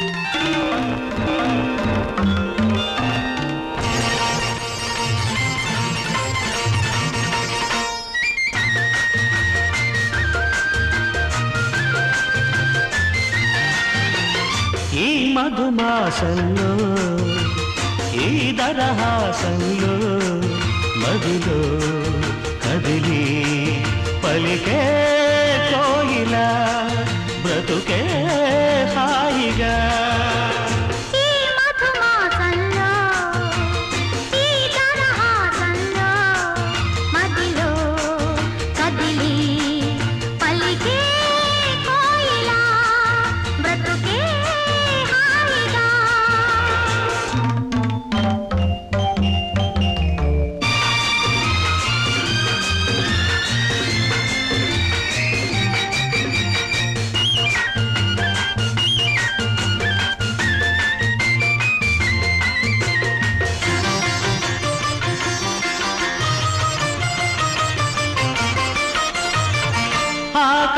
ఈ మధుమాసంలో ఈ దరహాసంలో మదిలో కదిలి పలికే కోయిల బ్రతుకే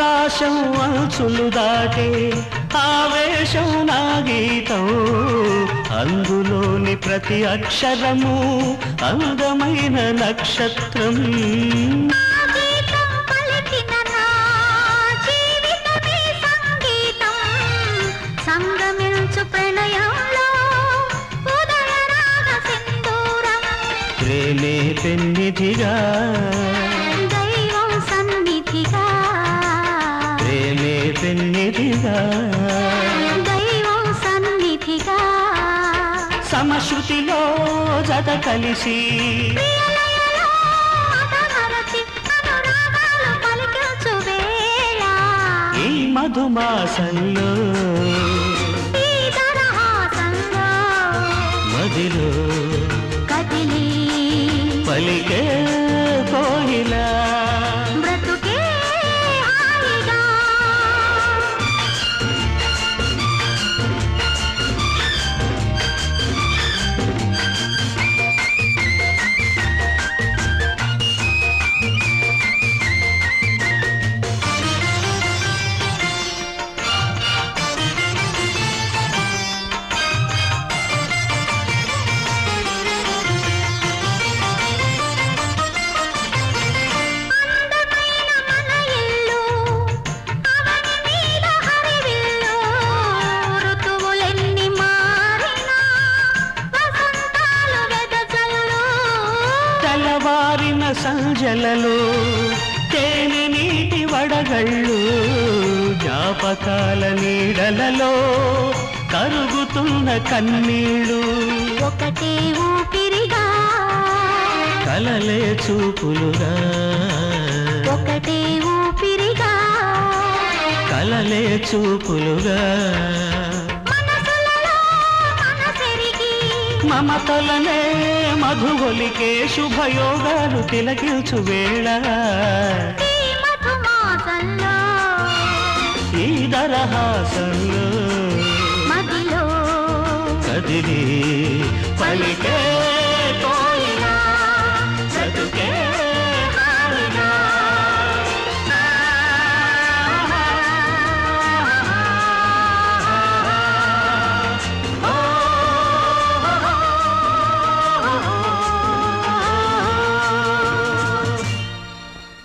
ఆకాశం అంచులు దాటే ఆవేశం నా గీతం. అందులోని ప్రతి అక్షరము అందమైన నక్షత్రం. ఆ గీతం ప్రేమే పెన్నిధిగా. దైవం సన్నిధిగా సమశృతిలో జత కలిసి. ఈ మధుమాసంలో. మదిలో. సంజలలో తేనె నీటి వడగళ్ళు జ్ఞాపకాల నీడలలో కరుగుతున్న కన్నీళ్ళు. ఒకటే ఊపిరిగా. కలలే చూపులుగా. ఒకటే ఊపిరిగా. కలలే చూపులుగా. మమతలనే మధుగొలికే శుభయోగాలు తిలకించు వేళ. ఈ దరహాసంలో కదిలి పలికే